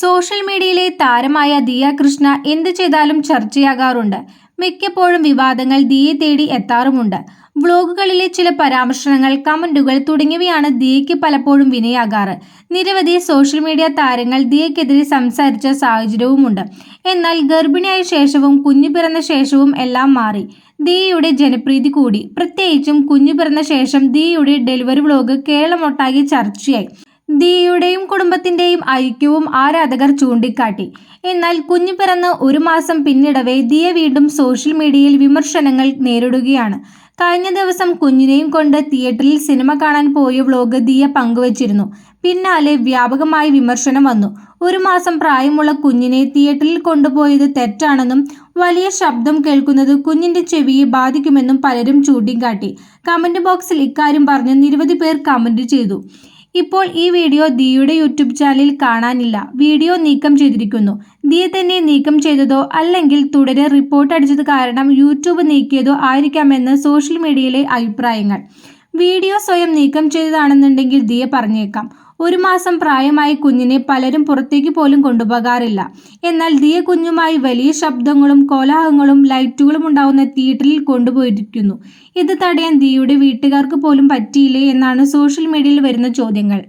Social മീഡിയയിലെ താരമായ ദിയ കൃഷ്ണ എന്ത് ചെയ്താലും ചർച്ചയാകാറുണ്ട്. മിക്കപ്പോഴും വിവാദങ്ങൾ ദിയെ തേടി എത്താറുമുണ്ട്. വ്ളോഗുകളിലെ ചില പരാമർശങ്ങൾ കമന്റുകൾ തുടങ്ങിയവയാണ് ദിയയ്ക്ക് പലപ്പോഴും വിനയാകാറ്. നിരവധി സോഷ്യൽ മീഡിയ താരങ്ങൾ ദിയയ്ക്കെതിരെ സംസാരിച്ച സാഹചര്യവുമുണ്ട്. എന്നാൽ ഗർഭിണിയായ ശേഷവും കുഞ്ഞു പിറന്ന ശേഷവും എല്ലാം മാറി. ദിയയുടെ ജനപ്രീതി കൂടി. പ്രത്യേകിച്ചും കുഞ്ഞു പിറന്ന ശേഷം ദിയയുടെ ഡെലിവറി വ്ളോഗ് കേരളമൊട്ടാകെ ചർച്ചയായി. ദിയയുടെയും കുടുംബത്തിന്റെയും ഐക്യവും ആരാധകർ ചൂണ്ടിക്കാട്ടി. എന്നാൽ കുഞ്ഞു പിറന്ന് ഒരു മാസം പിന്നിടവേ ദിയ വീണ്ടും സോഷ്യൽ മീഡിയയിൽ വിമർശനങ്ങൾ നേരിടുകയാണ്. കഴിഞ്ഞ ദിവസം കുഞ്ഞിനെയും കൊണ്ട് തിയേറ്ററിൽ സിനിമ കാണാൻ പോയ വ്ലോഗ് ദിയ പങ്കുവച്ചിരുന്നു. പിന്നാലെ വ്യാപകമായി വിമർശനം വന്നു. ഒരു മാസം പ്രായമുള്ള കുഞ്ഞിനെ തിയേറ്ററിൽ കൊണ്ടുപോയത് തെറ്റാണെന്നും വലിയ ശബ്ദം കേൾക്കുന്നത് കുഞ്ഞിന്റെ ചെവിയെ ബാധിക്കുമെന്നും പലരും ചൂണ്ടിക്കാട്ടി. കമന്റ് ബോക്സിൽ ഇക്കാര്യം പറഞ്ഞ് നിരവധി പേർ കമന്റ് ചെയ്തു. ഇപ്പോൾ ഈ വീഡിയോ ദിയുടെ യൂട്യൂബ് ചാനലിൽ കാണാനില്ല. വീഡിയോ നീക്കം ചെയ്തിരിക്കുന്നു. ദി തന്നെ നീക്കം ചെയ്തതോ അല്ലെങ്കിൽ തുടരെ റിപ്പോർട്ട് അടിച്ചത് കാരണം യൂട്യൂബ് നീക്കിയതോ ആയിരിക്കാമെന്ന് സോഷ്യൽ മീഡിയയിലെ അഭിപ്രായങ്ങൾ. വീഡിയോ സ്വയം നീക്കം ചെയ്തതാണെന്നുണ്ടെങ്കിൽ ദിയ പറഞ്ഞേക്കാം. ഒരു മാസം പ്രായമായ കുഞ്ഞിനെ പലരും പുറത്തേക്ക് പോലും കൊണ്ടുപോകാറില്ല. എന്നാൽ ദിയ കുഞ്ഞുമായി വലിയ ശബ്ദങ്ങളും കോലാഹങ്ങളും ലൈറ്റുകളും ഉണ്ടാവുന്ന തിയേറ്ററിൽ കൊണ്ടുപോയിരിക്കുന്നു. ഇത് തടയാൻ ദിയയുടെ വീട്ടുകാർക്ക് പോലും പറ്റിയില്ലേ എന്നാണ് സോഷ്യൽ മീഡിയയിൽ വരുന്ന ചോദ്യങ്ങൾ.